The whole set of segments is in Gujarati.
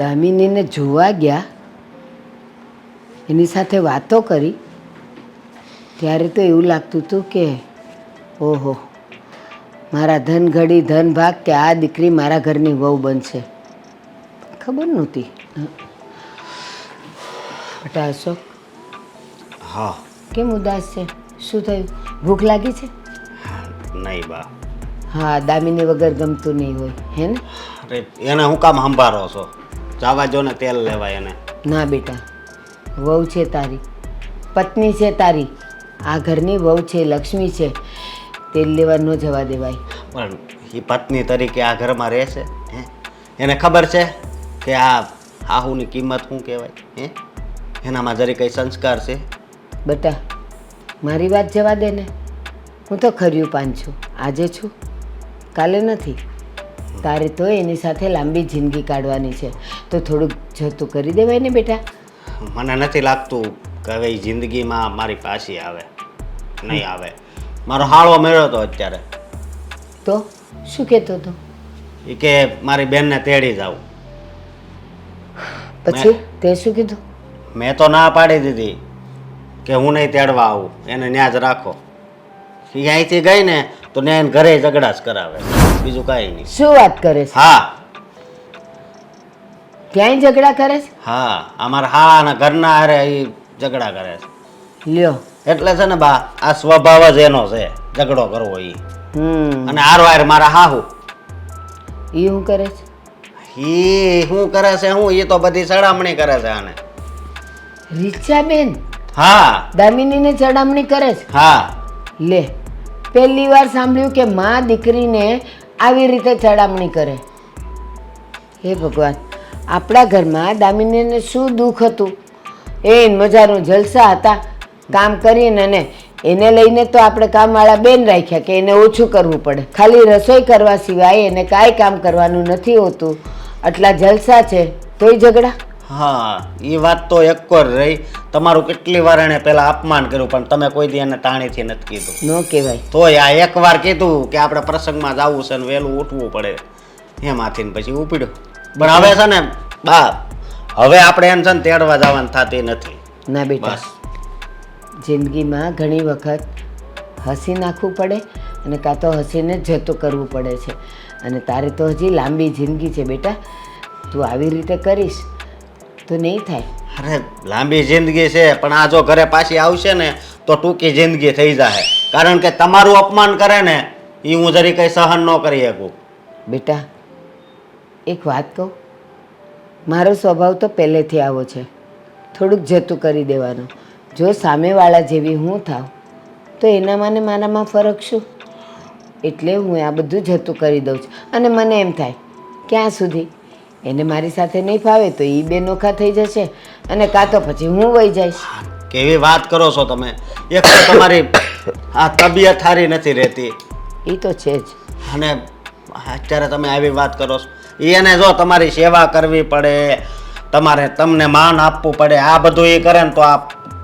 દામિનીને જોવા ગયા એની સાથે વાતો કરી ત્યારે તો એવું લાગતું હતું કે ઓહો મારા ધન ઘડી ધન ભાગ કે આ દીકરી મારા ઘરની વહુ બનશે. ખબર નહોતી. બટા અશોક હા. કેમ ઉદાસ છે? શું થયું? ભૂખ લાગી છે? નહીં બા. હા દામિની વગર ગમતું નહીં હોય હે ને? અરે એને હું કામ સંભાળો છો? જવા જો ને તેલ લેવાય એને. ના બેટા વહુ છે તારી પત્ની છે તારી આ ઘરની વહુ છે લક્ષ્મી છે તેલ લેવા ન જવા દેવાય. પણ એ પત્ની તરીકે આ ઘરમાં રહેશે હે? એને ખબર છે કે આ હાહુની કિંમત શું કહેવાય હે? એનામાં જરી કંઈ સંસ્કાર છે? બેટા મારી વાત જવા દે ને. હું તો ખર્યું પાન છું. આજે છું? કાલે નથી? તારે તો એની સાથે લાંબી જિંદગી કાઢવાની છે. તો થોડુંક જતું કરી દેવાય ને બેટા. મને નથી લાગતું કે હવે જિંદગીમાં મારી પાછી આવે. નહીં આવે. મારો હાળો મેળ્યો હતો અત્યારે. તો? શું કહેતો હતો? એ કે મારી બેનને તેડી જાવ પછી? તે શું કીધું? મેં તો ના પાડી દીધી કે હું નહીં તેડવા આવું. એને ન્યાજ રાખો. એ અહીંથી ગઈ ને તો ને એને ઘરે ઝઘડા જ કરાવે. બીજું કાંઈ નહીં. શું વાત કરે છે? હા. ક્યાંય ઝઘડા કરે છે? હા અમારા હાળાના ઘરના હારે એ ઝઘડા કરે છે. લ્યો. એટલે છે ને બા આ સ્વભાવ જ એનો છે ઝઘડો કરવો એ અને આર વાર મારા હાહુ. એ શું કરે છે? એ શું કરે છે હું એ તો બધી સડામણી કરે છે આને. રીચાબેન? હા. દામિનીને ચડામણી કરે છે? હા. લે પહેલી વાર સાંભળ્યું કે મા દીકરીને આવી રીતે ચડામણી કરે. હે ભગવાન, આપણા ઘરમાં દામિનીને શું દુઃખ હતું? એ મજાનું જલસા હતા. કામ કરીને ને એને લઈને તો આપણે કામવાળા બેન રાખ્યા કે એને ઓછું કરવું પડે. ખાલી રસોઈ કરવા સિવાય એને કાંઈ કામ કરવાનું નથી હોતું. આટલા જલસા છે, તોય ઝઘડા? હા એ વાત તો એક જ રહી. તમારું કેટલી વાર એને પેલા અપમાન કર્યું પણ તમે કોઈ દી એને તાણીથી નથી કીધું. ન કહેવાય. તોય આ એક વાર કીધું કે આપણે પ્રસંગમાં જવું છે ને વહેલું ઉઠવું પડે. એમાંથી ને પછી ઉપડ્યો. પણ હવે છે ને બા હવે આપણે એમ છે ને તેડવા જવાની થતી નથી. ના બેટા. જિંદગીમાં ઘણી વખત હસી નાખવું પડે અને કાં તો હસીને જતું કરવું પડે છે. અને તારે તો હજી લાંબી જિંદગી છે બેટા. તું આવી રીતે કરીશ તો નહીં થાય. અરે લાંબી જિંદગી છે પણ આ જો ઘરે પાછી આવશે ને તો ટૂંકી જિંદગી થઈ જાય કારણ કે તમારું અપમાન કરે ને એ હું જરી કંઈ સહન ન કરી શકું. બેટા એક વાત કહું. મારો સ્વભાવ તો પહેલેથી આવો છે. થોડુંક જતું કરી દેવાનું. જો સામેવાળા જેવી હું થાવ તો એનામાં ને મારામાં ફરક શું? એટલે હું આ બધું જતું કરી દઉં છું. અને મને એમ થાય ક્યાં સુધી? એને મારી સાથે નહીં ફાવે તો એ બે નોખા થઈ જશે અને કાં તો પછી હું વહી જઈશ. કેવી વાત કરો છો તમે? એક તો તમારી આ તબિયત સારી નથી રહેતી. એ તો છે જ. અને અત્યારે તમે આવી વાત કરો છો. એને જો તમારી સેવા કરવી પડે તમારે તમને માન આપવું પડે આ બધું એ કરે ને તો આ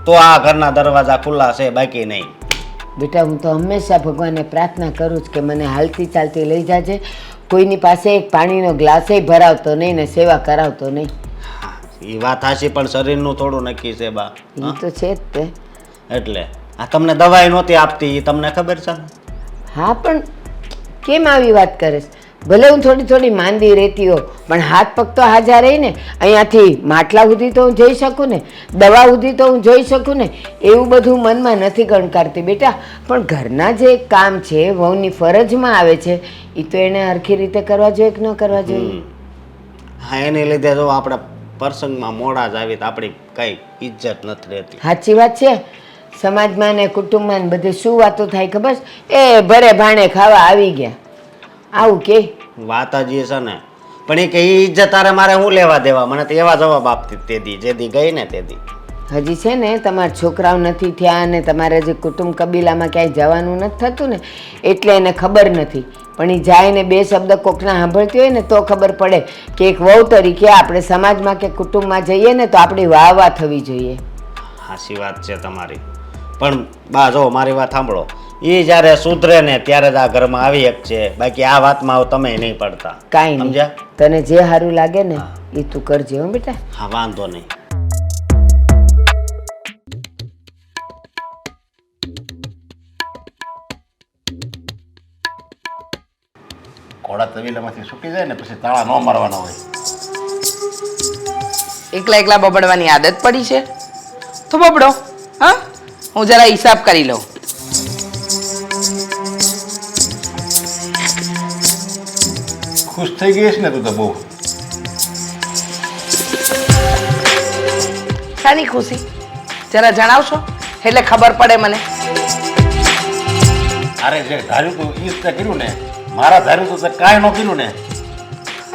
તો આ ઘરના દરવાજા ખુલ્લા છે બાકી નહીં. બેટા હું તો હંમેશા ભગવાનને પ્રાર્થના કરું જ કે મને હાલતી ચાલતી લઈ જાજે. કોઈની પાસે એક પાણીનો ગ્લાસે ભરાવતો નહીં ને સેવા કરાવતો નહીં. એ વાત હાશી પણ શરીરનું થોડું નક્કી છે બા એ તો છે જ તે. એટલે આ તમને દવાઈ નહોતી આપતી એ તમને ખબર છે હા પણ કેમ આવી વાત કરે છે? ભલે હું થોડી થોડી માંદી રહેતી હો પણ હાથ પગ તો હાજર રહી ને. અહીંયાથી માટલા સુધી તો હું જઈ શકું ને દવા સુધી તો હું જોઈ શકું ને એવું બધું મનમાં નથી ગણકારતી બેટા. પણ ઘરના જે કામ છે વહુની ફરજમાં આવે છે એ તો એને હરખી રીતે કરવા જોઈએ કે ન કરવા જોઈએ? હા એને લીધે જો આપણા પ્રસંગમાં મોડા જ આવી તો આપણી કઈ ઇજ્જત નથી રહેતી. સાચી વાત છે. સમાજમાં ને કુટુંબમાં ને બધે શું વાતો થાય ખબર એ ભરે ભાણે ખાવા આવી ગયા. આવું કે? વાત હજી છે ને. પણ એ કે ઈ ઇજ્જત તારે મારે હું લેવા દેવા? મને તો એવા જવાબ આપતી તે દી જે દી ગઈ ને તે દી. હજી છે ને તમારા છોકરાઓ નથી થયા અને તમારે જે કુટુંબ કબીલામાં ક્યાંય જવાનું નથી થતું ને એટલે એને ખબર નથી. પણ એ જાય ને બે શબ્દ કોકના સાંભળતી હોય ને તો ખબર પડે કે એક વહુ તરીકે આપણે સમાજમાં કે કુટુંબમાં જઈએ ને તો આપણી વાહ વાહ થવી જોઈએ. હાસી વાત છે તમારી. પણ બા જો મારી વાત સાંભળો. એ જ્યારે સુધરે ને ત્યારે જ આ ઘરમાં આવી એક છે. બાકી આ વાતમાં તમે નહીં પડતા. કાંઈ નહીં. સમજ્યા? તને જે સારું લાગે ને એ તું કરજે હો બેટા. હા વાંધો નહીં. ઘોડા તવીલામાંથી સુકી જાય ને પછી તાળા ન મારવાના હોય. એકલા એકલા બબડવાની આદત પડી છે? તો બબડો હા? હું જરા હિસાબ કરી લઉં. ખુશ થઈ ગઈ છે ને તું તો બહુ. શાની ખુશી? જરા જણાવશો? એટલે ખબર પડે મને. અરે જે ધાર્યું તું ઈ તે કર્યું ને. મારા ધાર્યું તું તે કાંઈ ન કર્યું ને.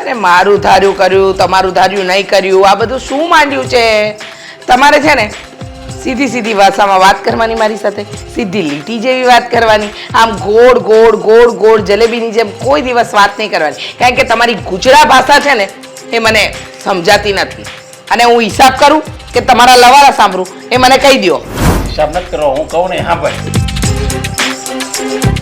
અરે મારું ધાર્યું કર્યું તમારું ધાર્યું નહીં કર્યું આ બધું શું માંડ્યું છે? તમારે છે ને સીધી સીધી ભાષામાં વાત કરવાની મારી સાથે, સીધી લીટી જેવી વાત કરવાની. આમ ગોળ ગોળ ગોળ ગોળ જલેબીની જેમ કોઈ દિવસ વાત નહીં કરવાની. કારણ કે તમારી ગુજરાત ભાષા છે ને, એ મને સમજાતી નથી. અને હું હિસાબ કરું કે તમારા લવારા સાંભળું, એ મને કહી દો હિસાબ નથી કરો હું કહું ને, હા ભાઈ.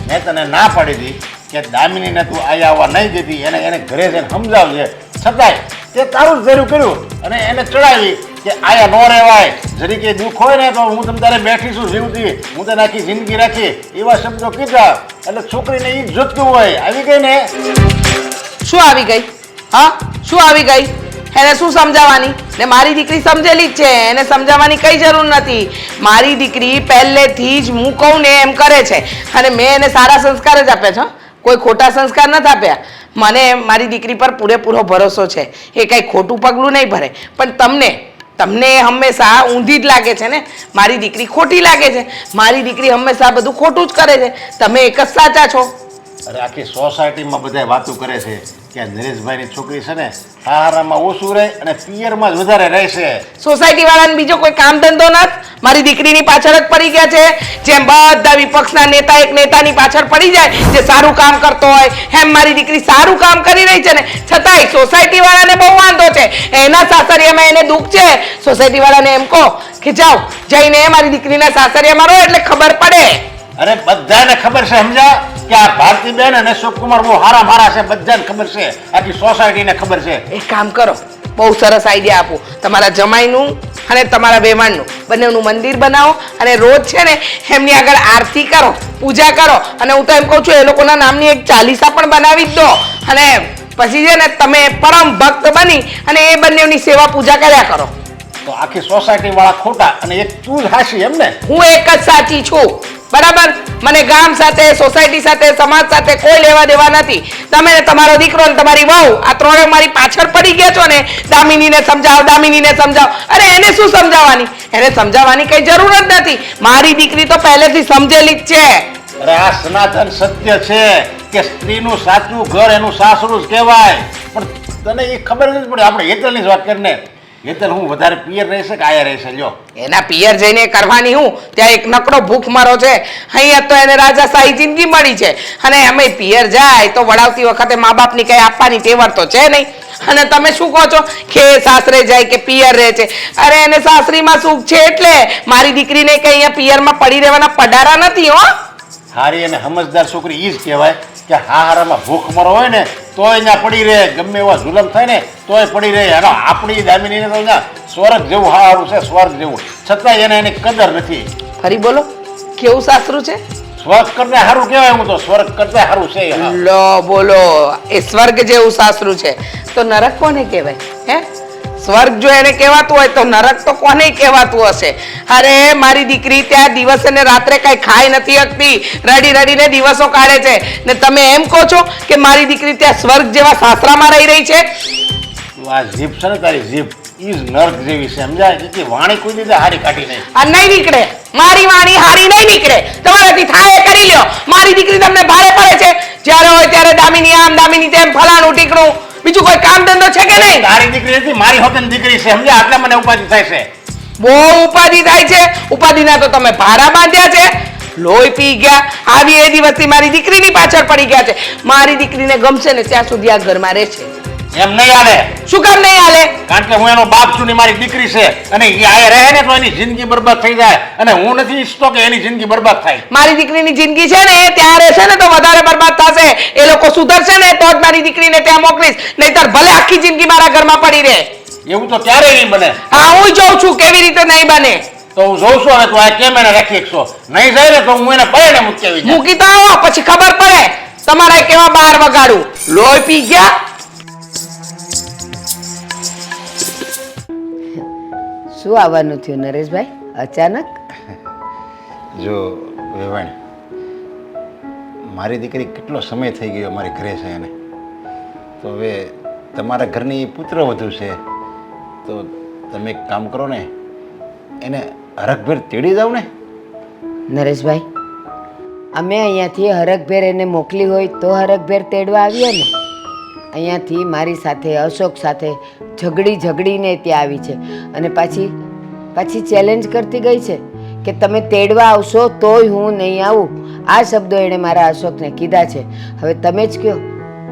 મેં તને ના પાડી કે દામિનીને તું અહીંયા આવવા નહીં દેતી, એને એને ઘરે જઈને સમજાવજે. છતાંય તે તારું જ કર્યું અને એને ચડાવી કે આયા નો રહેવાય. જરી કે દુઃખ હોય ને તો હું તમ તારે બેઠી છું જીવતી. હું તને આખી જિંદગી રાખી. એવા શબ્દો કીધા. એટલે છોકરીને જ જોતું હોય. આવી ગઈ ને? શું આવી ગઈ? હા? શું આવી ગઈ? એને શું સમજાવવાની? ને મારી દીકરી સમજેલી જ છે. એને સમજાવવાની કઈ જરૂર નથી. મારી દીકરી પહેલેથી જ હું કહું ને એમ કરે છે. અને મેં એને સારા સંસ્કાર જ આપ્યા છે. કોઈ ખોટા સંસ્કાર નથી આપ્યા. મને મારી દીકરી પર પૂરેપૂરો ભરોસો છે. એ કાંઈ ખોટું પગલું નહીં ભરે. પણ તમને તમને હંમેશા ઊંધી જ લાગે છે ને? મારી દીકરી ખોટી લાગે છે. મારી દીકરી હંમેશા બધું ખોટું જ કરે છે. તમે એક જ સાચા છો. અરે આખી સોસાયટીમાં બધા વાતો કરે છે કે આ નરેશભાઈની છોકરી છે ને સહારામાં ઓછું રહે અને પિયરમાં જ વધારે રહેશે. સોસાયટી વાળાને બીજો કોઈ કામ ધંધો નથી? મારી દીકરીની પાછળ જ પડી ગયા છે. જેમ બધા વિપક્ષના નેતા એક નેતાની પાછળ પડી જાય જે સારું કામ કરતો હોય એમ મારી દીકરી સારું કામ કરી રહી છે ને. છતાંય સોસાયટી વાળાને બહુ વાંધો છે. એના સાસરિયામાં એને દુઃખ છે. સોસાયટી વાળાને એમ કહો કે જાઓ જઈને મારી દીકરીના સાસરિયામાં રહો એટલે ખબર પડે. અરે બધાને ખબર છે સમજા કે આ ભારતીબેન અને અશોકકુમાર બહુ હારા મારા છે બધાને ખબર છે. આખી સોસાયટીને ખબર છે. એક કામ કરો બહુ સરસ આઈડિયા આપો. તમારા જમાઈનું અને તમારા બેમાનનું બંનેનું મંદિર બનાવો અને રોજ છે ને એમની આગળ આરતી કરો પૂજા કરો. અને હું તો એમ કહું છું એ લોકોના નામની એક ચાલીસા પણ બનાવી જ દો. અને પછી છે ને તમે પરમ ભક્ત બની અને એ બંનેની સેવા પૂજા કર્યા કરો. તો આખી સોસાયટી વાળા ખોટા અને એક તું જ હાસી એમ ને હું એક જ સાચી છું. બરાબર? મને ગામ સાથે સોસાયટી સાથે, સમાજ સાથે કોઈ લેવા દેવા નથી. તમે તમારો દીકરો ને તમારી વહુ, આ ત્રણે મારી પાછળ પડી ગયા છો ને, દામિનીને સમજાવો, દામિનીને સમજાવ. અરે એને શું સમજાવવાની? એને સમજાવવાની કઈ જરૂર જ નથી. મારી દીકરી તો પહેલેથી સમજેલી જ છે. અરે આ સનાતન સત્ય છે કે સ્ત્રીનું સાચું ઘર એનું સાસરું જ કહેવાય. પણ તને એ ખબર નથી પડે? આપણે હેતલની વાત કરીને. હેતલ હું વધારે પિયર રહેશે કે આયા રહેશે લ્યો. એના પિયર જઈને કરવાની હું? ત્યાં એક નકડો ભૂખ મારો છે. અહીંયા તો એને રાજાશાહી જિંદગી મળી છે. અને અમે પિયર જાય તો વડાવતી વખતે મા બાપની કંઈ આપવાની તેવર તો છે નહીં. અને તમે શું કહો છો? કે સાસરે જાય કે પિયર રહે છે. અરે એને સાસરીમાં સુખ છે એટલે મારી દીકરીને કંઈ અહીંયા પિયરમાં પડી રહેવાના પડારા નથી, હો. હારી અને સમજદાર છોકરી એ જ કહેવાય કે હારામાં ભૂખ મરો હોય ને તોય ત્યાં પડી રહે. ગમે એવા જુલમ થાય ને તોય પડી રહે. એનો આપણી દામિનીને તો ના સ્વર્ગ જેવું હારું છે સ્વર્ગ જેવું. છતાંય એને એની કદર નથી. ફરી બોલો કેવું સાસરું છે? સ્વર્ગ કરતા સારું કહેવાય હું તો સ્વર્ગ કરતા સારું છે લો બોલો એ સ્વર્ગ જેવું સાસરું છે. તો નરક કોને કહેવાય હે? સ્વર્ગ જો એને કહેવાતું હોય તો નરક તો કોને કહેવાતું હશે? અરે મારી દીકરી ત્યાં દિવસે ને રાત્રે કઈ ખાઈ નથી શકતી. રડી રડીને દિવસો કાઢે છે. ને તમે એમ કહો છો કે મારી દીકરી ત્યાં સ્વર્ગ જેવા સાસરામાં રહી રહી છે? આ જીભ છે ને તારી જીભ ઈ નર્ક જેવી છે સમજાય? કે વાણી કોઈ દીધે હારી કાઢી નહીં. આ નહીં નીકળે. મારી વાણી હારી નહીં નીકળે. તમારાથી થાય કરી લ્યો. મારી દીકરી તમને ભારે પડે છે. જ્યારે હોય ત્યારે દામિની આમ દામિની તેમ ફલાણું ટીકણું. બીજું કોઈ કામ ધંધો છે કે નહીં? તારી દીકરી નથી મારી હોતની દીકરી છે સમજ્યા? આટલે મને ઉપાધિ થાય છે. બહુ ઉપાધિ થાય છે. ઉપાધિના તો તમે ભારા બાંધ્યા છે. લોહી પી ગયા. આવી એ દિવસથી મારી દીકરીની પાછળ પડી ગયા છે. મારી દીકરીને ગમશે ને ત્યાં સુધી આ ઘરમાં રહેશે એમ નહીં આલે શું કામ નહીં આલે કારણ કે હું એનો બાપ છું ને મારી દીકરી છે અને એ આ રહે ને તો એની જિંદગી બરબાદ થઈ જાય. અને હું નથી ઈચ્છતો કે એની જિંદગી બરબાદ થાય. મારી દીકરીની જિંદગી છે ને ત્યાં રહેશે ને તો વધારે બરબાદ થશે. એ લોકો સુધરશે ને તો જ મારી દીકરીને ત્યાં મોકલીશ. નહીતર ભલે આખી જિંદગી મારા ઘરમાં પડી રહે. એવું તો ક્યારેય નહીં બને. હા હું જોઉં છું કેવી રીતે નહીં બને. તો હું જોઉં છું હવે તું આ કેમ એને રાખી શકશો નહીં જાય ને તો હું એને પડે મૂકી મૂકી તો આવો પછી ખબર પડે. તમારે કેવા બહાર વગાડું લોહી પી ગયા? શું આવવાનું થયું નરેશભાઈ? અચાનક? જો વેવાણ મારી દીકરી કેટલો સમય થઈ ગયો અમારે ઘરે છે એને. તો હવે તમારા ઘરની પુત્ર વધુ છે. તો તમે એક કામ કરો ને એને હરખભેર તેડી જાઓ ને. નરેશભાઈ અમે અહીંયાથી હરખભેર એને મોકલી હોય તો હરખભેર તેડવા આવીએ ને. અહીંયાથી મારી સાથે અશોક સાથે ઝઘડી ઝઘડીને ત્યાં આવી છે. અને પાછી પાછી ચેલેન્જ કરતી ગઈ છે કે તમે તેડવા આવશો તોય હું નહીં આવું. આ શબ્દો એણે મારા અશોકને કીધા છે. હવે તમે જ કહો,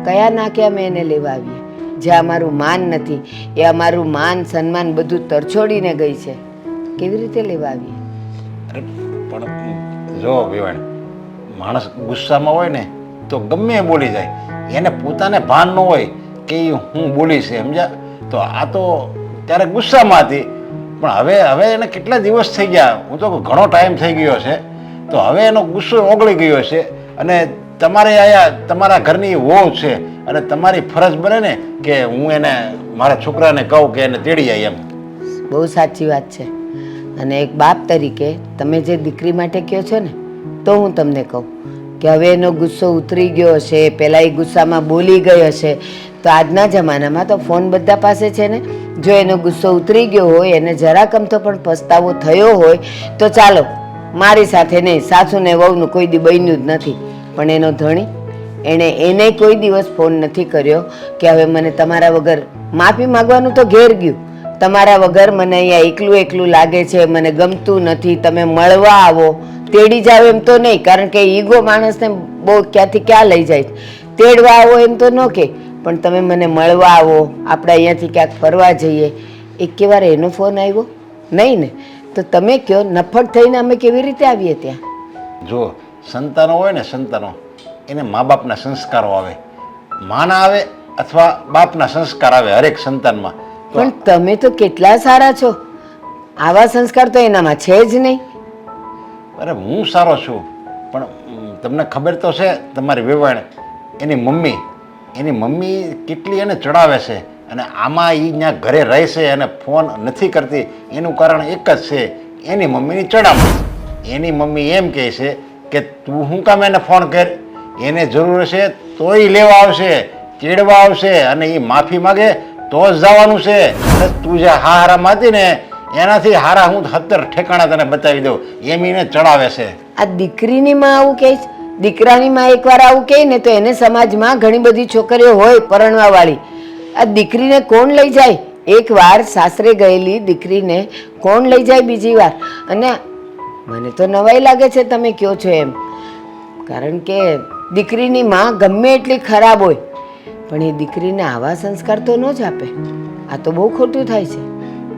કયા નાકે અમે એને લેવા આવીએ? જે અમારું માન નથી, એ અમારું માન, સન્માન બધું તરછોડીને ગઈ છે. કેવી રીતે લેવા આવીએ? પણ જો વેવાણ, માણસ ગુસ્સામાં હોય ને, તો ગમે બોલી જાય. એને પોતાને ભાન ન હોય કે હું બોલીશ, સમજ્યા? તો આ તો ત્યારે ગુસ્સામાં હતી. પણ હવે હવે એને કેટલા દિવસ થઈ ગયા? હું તો ઘણો ટાઈમ થઈ ગયો છે. તો હવે એનો ગુસ્સો ઓગળી ગયો છે. અને તમારે આયા, તમારા ઘરની વહુ છે. અને તમારી ફરજ બને ને કે હું એને, મારા છોકરાને કહું કે એને તેડી જાય એમ. બહુ સાચી વાત છે. અને એક બાપ તરીકે તમે જે દીકરી માટે કહો છો ને, તો હું તમને કહું કે હવે એનો ગુસ્સો ઉતરી ગયો હશે પહેલાં એ ગુસ્સામાં બોલી ગઈ હશે તો આજના જમાનામાં તો ફોન બધા પાસે છે ને? જો એનો ગુસ્સો ઉતરી ગયો હોય, એને જરાક તો પણ પસ્તાવો થયો હોય, તો ચાલો, મારી સાથે નહીં સાસુને વહુનું કોઈ દી બન્યું જ નથી. પણ એનો ધણી, એણે એને કોઈ દિવસ ફોન નથી કર્યો કે હવે મને તમારા વગર માફી માંગવાનું તો ઘેર ગયું. તમારા વગર મને અહીંયા એકલું એકલું લાગે છે, મને ગમતું નથી, તમે મળવા આવો. તેડી જાવ એમ તો નહીં, કારણ કે ઈગો માણસને બહુ ક્યાંથી ક્યાં લઈ જાય તેડવા આવો એમ તો ન કે પણ તમે મને મળવા આવો આપણે અહીંયાથી ક્યાંક ફરવા જઈએ. એક વાર એનો ફોન આવ્યો? નહીં ને? તો તમે કહો નફટ થઈને અમે કેવી રીતે આવીએ ત્યાં? જો સંતાનો હોય ને સંતાનો એને મા બાપના સંસ્કારો આવે. માના આવે અથવા બાપના સંસ્કાર આવે હરેક સંતાનમાં. પણ તમે તો કેટલા સારા છો. આવા સંસ્કાર તો એનામાં છે જ નહીં. અરે હું સારો છું. પણ તમને ખબર તો છે તમારી વેવાણ એની મમ્મી એની મમ્મી કેટલી એને ચડાવે છે અને આમાં એ ત્યાં ઘરે રહે છે અને ફોન નથી કરતી, એનું કારણ એક જ છે, એની મમ્મીની ચડામણી. એની મમ્મી એમ કહે છે કે તું શું કામ એને ફોન કર? એને જરૂર છે તોય લેવા આવશે ચેડવા આવશે અને એ માફી માગે તો જ જવાનું છે. તું જે હા હારા માતી ને, એનાથી હારા હું સત્તર ઠેકાણા તને બતાવી દઉં. એમ એને ચડાવે છે. આ દીકરીની માં આવું કહે છે? દીકરાની માં એકવાર આવું કહે ને તો એને સમાજમાં ઘણી બધી છોકરીઓ હોય પરણવા વાળી આ દીકરીને કોણ લઈ જાય? એકવાર સાસરે ગયેલી દીકરીને કોણ લઈ જાય બીજી વાર? અને મને તો નવાઈ લાગે છે તમે કહો છો એમ. કારણ કે દીકરીની માં ગમે એટલી ખરાબ હોય, પણ એ દીકરીને આવા સંસ્કાર તો ન જ આપે. આ તો બહુ ખોટું થાય છે.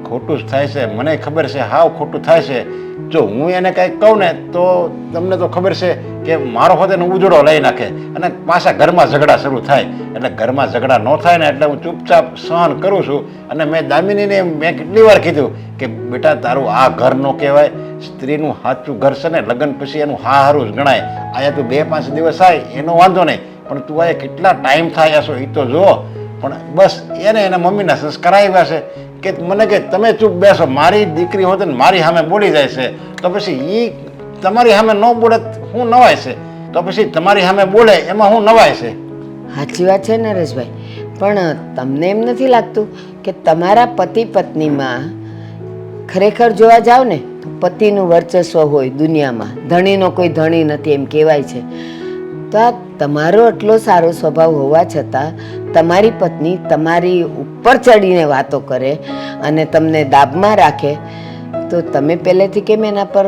ખોટું જ થાય છે. મને ખબર છે હાવ ખોટું થાય છે. જો હું એને કંઈક કહું ને તો તમને તો ખબર છે કે મારો હોતે એને ઉજળો લઈ નાખે અને પાછા ઘરમાં ઝઘડા શરૂ થાય. એટલે ઘરમાં ઝઘડા ન થાય ને એટલે હું ચૂપચાપ સહન કરું છું. અને મેં દામિનીને મેં કેટલી વાર કીધું કે બેટા તારું આ ઘર નો કહેવાય, સ્ત્રીનું સાચું ઘર છે ને, લગ્ન પછી એનું હા હારું જ ગણાય. આયા તું બે પાંચ દિવસ આય, એનો વાંધો નહીં. પણ તું આ કેટલા ટાઈમ થાય હશો એ તો જુઓ. પણ બસ એને એના મમ્મીના સંસ્કાર આવ્યા છે કે મને કે તમે ચૂપ બેસો, મારી દીકરી હોત ને મારી સામે બોલી જાય છે. તો પછી એ તમારી સામે ન બોલે હું નવાય છે. તો પછી તમારી સામે બોલે એમાં હું નવાય છે. સાચી વાત છે નરેશભાઈ. પણ તમને એમ નથી લાગતું કે તમારા પતિ પત્નીમાં ખરેખર જોવા જાવ ને, તો પતિનું વર્ચસ્વ હોય દુનિયામાં. ધણીનો કોઈ ધણી નથી એમ કહેવાય છે. તો આ તમારો એટલો સારો સ્વભાવ હોવા છતાં તમારી પત્ની તમારી ઉપર ચડીને વાતો કરે અને તમને દાબમાં રાખે, તો તમે પહેલેથી કેમ એના પર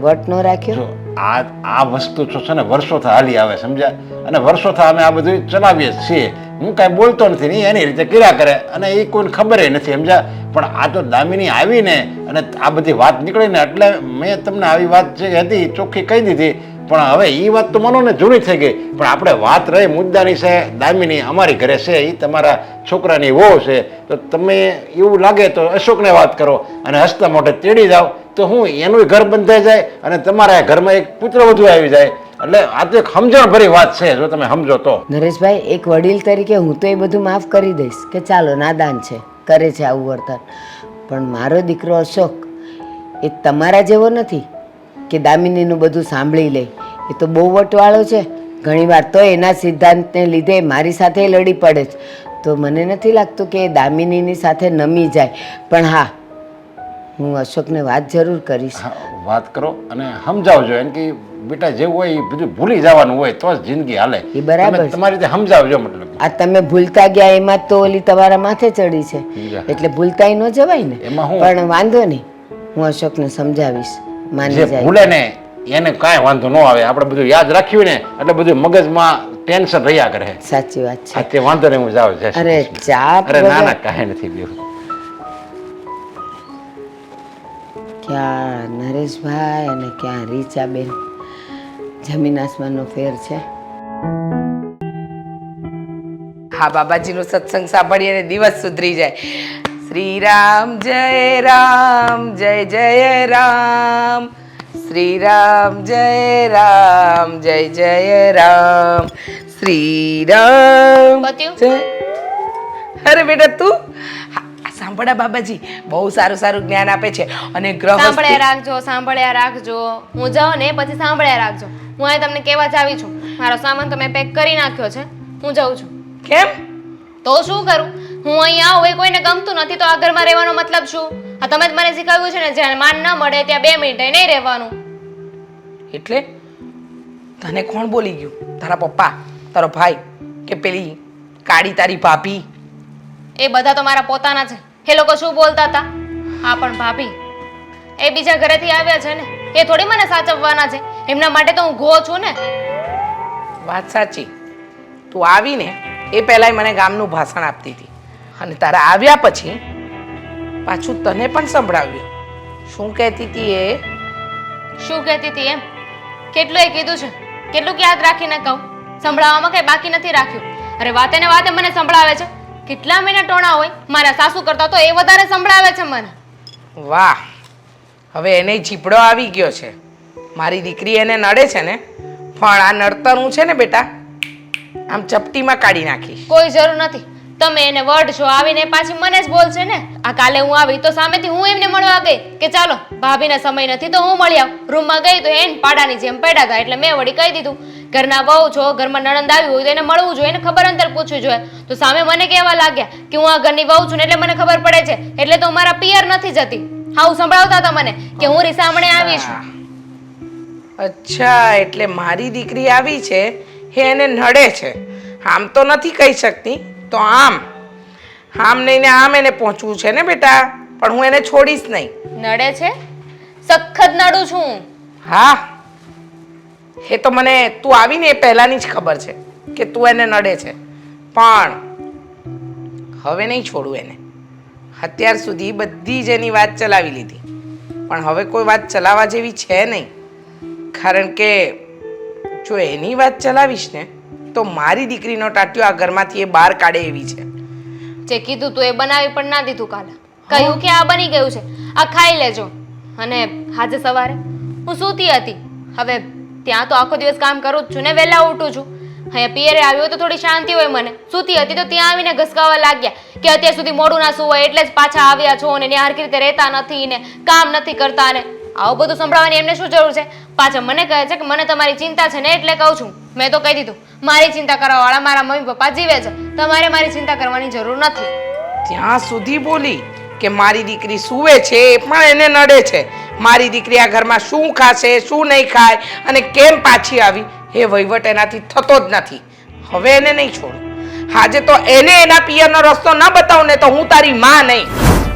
વટ નો રાખ્યો? આ આ વસ્તુ છો છે ને વર્ષોથી હાલી આવે, સમજ્યા? અને વર્ષોથી અમે આ બધું ચલાવીએ છીએ. હું કાંઈ બોલતો નથી, નહીં, એની રીતે કર્યા કરે. અને એ કોઈને ખબર નથી, સમજ્યા? પણ આ તો દામિની આવીને, અને આ બધી વાત નીકળીને, એટલે મેં તમને આવી વાત જે હતી ચોખ્ખી કહી દીધી. પણ હવે એ વાત તો મનોને જૂની થઈ ગઈ. પણ આપણે વાત રહી મુદ્દાની છે, દામિની અમારી ઘરે છે, એ તમારા છોકરાની વહુ છે. તો તમે એવું લાગે તો અશોકને વાત કરો, અને હસતા મોઢે તેડી જાઓ. તો હું એનું ઘર બંધાઈ જાય અને તમારા ઘરમાં એક પુત્ર વધુ આવી જાય. એટલે આ તો એક સમજણ ભરી વાત છે, જો તમે સમજો તો. નરેશભાઈ, એક વડીલ તરીકે હું તો એ બધું માફ કરી દઈશ કે ચાલો, નાદાન છે, કરે છે આવું વર્તન. પણ મારો દીકરો અશોક, એ તમારા જેવો નથી કે દામિનીનું બધું સાંભળી લે. એ તો બહુ વટવાળો છે. ઘણીવાર તો એના સિદ્ધાંતને લીધે મારી સાથે લડી પડે છે. તો મને નથી લાગતું કે દામિનીની સાથે નમી જાય. પણ હા હું અશોકને વાત જરૂર કરીશ. વાત કરો અને સમજાવજો. એમ કે બેટા જેવું હોય એ બધું ભૂલી જવાનું હોય તો જ જિંદગી હાલે. એ બરાબર છે. તમારી રીતે સમજાવજો મતલબ. આ તમે ભૂલતા ગયા એમાં જ તો ઓલી તમારા માથે ચડી છે. એટલે ભૂલતાય ન જવાય ને. એમાં હું? પણ વાંધો નહીં. હું અશોકને સમજાવીશ. માની જાય. ભૂલે ને એને કાંઈ વાંધો ન આવે. આપણે બધું યાદ રાખ્યું ને એટલે બધું મગજમાં ટેન્શન રહ્યા કરે. સાચી વાત છે. તે વાંધો નહીં હું જાઉં. જય શ્રી અરે કૃષ્ણ. ચા અરે ના ના કાંઈ નથી બેવું ક્યાં નરેશભાઈ અને ક્યાં રીચાબેન. જમીન આસમાનનો ફેર છે. હા બાબાજીનો સત્સંગ સાંભળીને દિવસ સુધરી જાય. શ્રી રામ જય રામ જય જય રામ. શ્રી રામ જય રામ જય જય રામ. શ્રી રામ? જય. અરે બેટા તું? આ બાબાજી? બહુ સારું સારું જ્ઞાન આપે છે. અને ગ્રહ સાંભળ્યા રાખજો સાંભળ્યા રાખજો. હું જાઉં ને પછી સાંભળ્યા રાખજો. હું અહીં તમને કહેવા જ આવી છું. મારો સામાન તો મેં પેક કરી નાખ્યો છે. હું જાઉં છું. કેમ? તો શું કરું? હું અહીંયા આવું એ કોઈને ગમતું નથી તો આ ઘરમાં રહેવાનો મતલબ શું? આ તમે જ મને શીખવ્યું છે ને જ્યાં માન ન મળે ત્યાં બે મિનિટ નહીં રહેવાનું. એટલે તને કોણ બોલી ગયું? તારા પપ્પા તારો ભાઈ કે પેલી કાળી તારી ભાભી? એ બધા તો મારા પોતાના છે. એ લોકો શું બોલતા હતા હા પણ ભાભી. એ બીજા ઘરેથી આવ્યા છે ને એ થોડી મને સાચવવાના છે. એમના માટે તો હું ગો છું ને. વાત સાચી. તું આવીને એ પહેલાંય મને ગામનું ભાષણ આપતી હતી. અને તારા આવ્યા પછી પાછું તને પણ સંભળાવ્યું. શું કહેતી હતી એ? શું કહેતી હતી એમ? કેટલું એ કીધું છે? કેટલું યાદ રાખીને કહું? સંભળાવવામાં કઈ બાકી નથી રાખ્યું. અરે વાતે ને વાતે મને સંભળાવે છે. કેટલા મહિના ટોણા હોય? મારા સાસુ કરતા તો એ વધારે સંભળાવે છે મને. વાહ હવે એને ચીપડો આવી ગયો છે. મારી દીકરી એને નડે છે ને પણ આ નડતર હું છે ને બેટા આમ ચપટીમાં કાઢી નાખીશ. કોઈ જરૂર નથી. તમે એને વર્ડ છો, આવીને પાછી મને જ બોલશે ને? આ કાલે હું આવી તો સામેથી હું એમને મળવા ગઈ? કે ચાલો, ભાભીને સમય નથી તો હું મળી આવ. રૂમમાં ગઈ તો એને પાડાની જેમ પડ્યા હતા એટલે મેં વળી કહી દીધું, ઘરના બહુ છો, ઘરમાં નણંદ આવી હોય તો એને મળવું જોઈએ, એને ખબર અંતર પૂછવી જોઈએ. તો સામે મને કહેવા લાગ્યા કે હું આ ઘરની વહુ છું ને એટલે મને ખબર પડે છે, એટલે તો મારા પિયર નથી જતી. હાઉ સંભળાવતા હતા મને કે હું રીસામણે આવી છું. અચ્છા, એટલે મારી દીકરી આવી છે, હે એને નડે છે. આમ તો નથી કહી શકતી. તો આમ આમ નહીં ને આમ એને પહોંચવું છે ને બેટા? પણ હું એને છોડીશ નહીં. નડે છે? સખત નડું છું. હા. એ તો મને તું આવીને એ પહેલાંની જ ખબર છે કે તું એને નડે છે. પણ હવે નહીં છોડું એને. અત્યાર સુધી બધી જ એની વાત ચલાવી લીધી. પણ હવે કોઈ વાત ચલાવવા જેવી છે નહીં. કારણ કે જો એની વાત ચલાવીશ ને તો મારી દીકરીનો ટાટિયો આ ઘરમાંથી એ બહાર કાઢે એવી છે. જે કીધું તું એ બનાવી પણ ના દીધું કાલે. કહ્યું કે આ બની ગયું છે. આ ખાઈ લેજો. અને આજે સવારે હું સૂતી હતી. હવે ત્યાં તો આખો દિવસ કામ કરું જ છું ને વહેલા ઉઠું છું. અહીંયા પિયરે આવ્યો તો થોડી શાંતિ હોય મને. સૂતી હતી તો ત્યાં આવીને ઘસકાવા લાગ્યા કે અત્યાર સુધી મોડું ના સુવાય એટલે જ પાછા આવ્યા છો અને ત્યાં રીતે રહેતા નથી ને કામ નથી કરતા ને. આવું બધું સંભળાવવાની એમને શું જરૂર છે? પાછા મને કહે છે કે મને તમારી ચિંતા છે ને એટલે કહું છું. મેં તો કહી દીધું મારી ચિંતા કરવાવાળા મારા મમ્મી પપ્પા જીવે છે. તમારે મારી ચિંતા કરવાની જરૂર નથી. ત્યાં સુધી બોલી કે મારી દીકરી સૂવે છે એ પણ એને નડે છે. મારી દીકરી આ ઘરમાં શું ખાશે શું નહીં ખાય અને કેમ પાછી આવી એ વહીવટ એનાથી થતો જ નથી. હવે એને નહીં છોડો. આજે તો એને એના પિયરનો રસ્તો ન બતાવું ને તો હું તારી માં નહીં.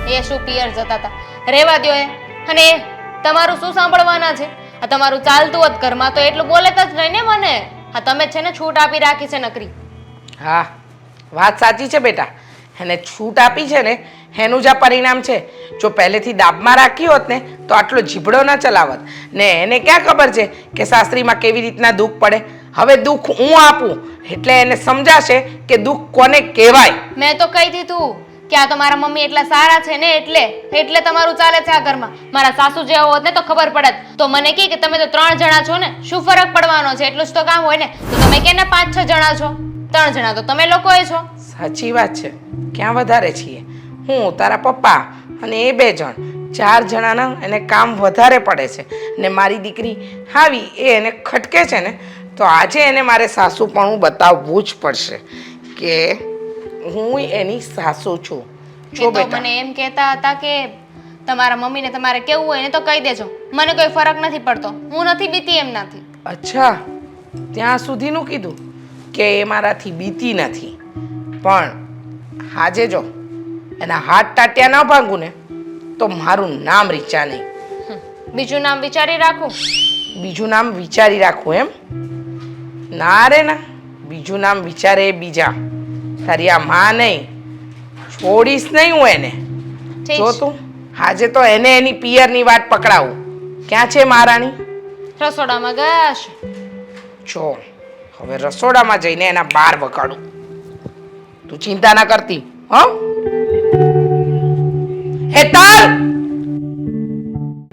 એ શું પિયર જતા હતા? રહેવા દ્યો એ. અને તમારું શું સાંભળવાના છે? આ તમારું ચાલતું હોત ઘરમાં તો એટલું બોલે જ નહીં ને મને. હા તમે છે ને છૂટ આપી રાખી છે નકરી. હા વાત સાચી છે બેટા. એને છૂટ આપી છે ને એનું જ આ પરિણામ છે. જો પહેલેથી દાબમાં રાખી હોત ને તો આટલો જીભડો ન ચલાવત. ને એને ક્યાં ખબર છે કે સાસરીમાં કેવી રીતના દુઃખ પડે? હવે દુઃખ હું આપું એટલે એને સમજાશે કે દુઃખ કોને કહેવાય. મેં તો કહી દીધું. કે આ તો મારા મમ્મી એટલા સારા છે ને એટલે એટલે તમારું ચાલે છે આ ઘરમાં. મારા સાસુ જેવો હોત ને તો ખબર પડત. તો મને કહે કે તમે તો ત્રણ જણા છો ને, શું ફરક પડવાનો છે? એટલું જ તો કામ હોય ને. તો તમે કેને પાંચ છ જણા છો? ત્રણ જણા. તો તમે લોકોએ છો. સાચી વાત છે. ક્યાં વધારે છીએ? હું, તારા પપ્પા અને એ બે જણ. ચાર જણાના એને કામ વધારે પડે છે. ને મારી દીકરી આવી એ એને ખટકે છે ને, તો આજે એને મારે સાસુ પણ હું બતાવવું જ પડશે કે હું એની સાસુ છું. એ જો તો બેટા. મને એમ કહેતા હતા કે તમારા મમ્મીને તમારે કેવું હોય ને તો કહી દેજો. મને કોઈ ફરક નથી પડતો. હું નથી બીતી એમ નથી. અચ્છા. ત્યાં સુધીનું કીધું કે એ મારાથી બીતી નથી. પણ હાજે જો એના હાથ ટાટ્યા ના ભાંગું ને તો મારું નામ રીચા નહીં. બીજું નામ વિચારી રાખું? બીજું નામ વિચારી રાખું એમ? ના રે ના. બીજું નામ વિચારે એ બીજા. તારી આ માં નહીં. છોડીશ નહીં હું એને. જો તું આજે તો એને એની પિયરની વાત પકડાવું. ક્યાં છે મહારાણી રસોડામાં ગયા છે જો હવે રસોડામાં જઈને એના બાર વગાડું. તું ચિંતા ના કરતી હો? હેતલ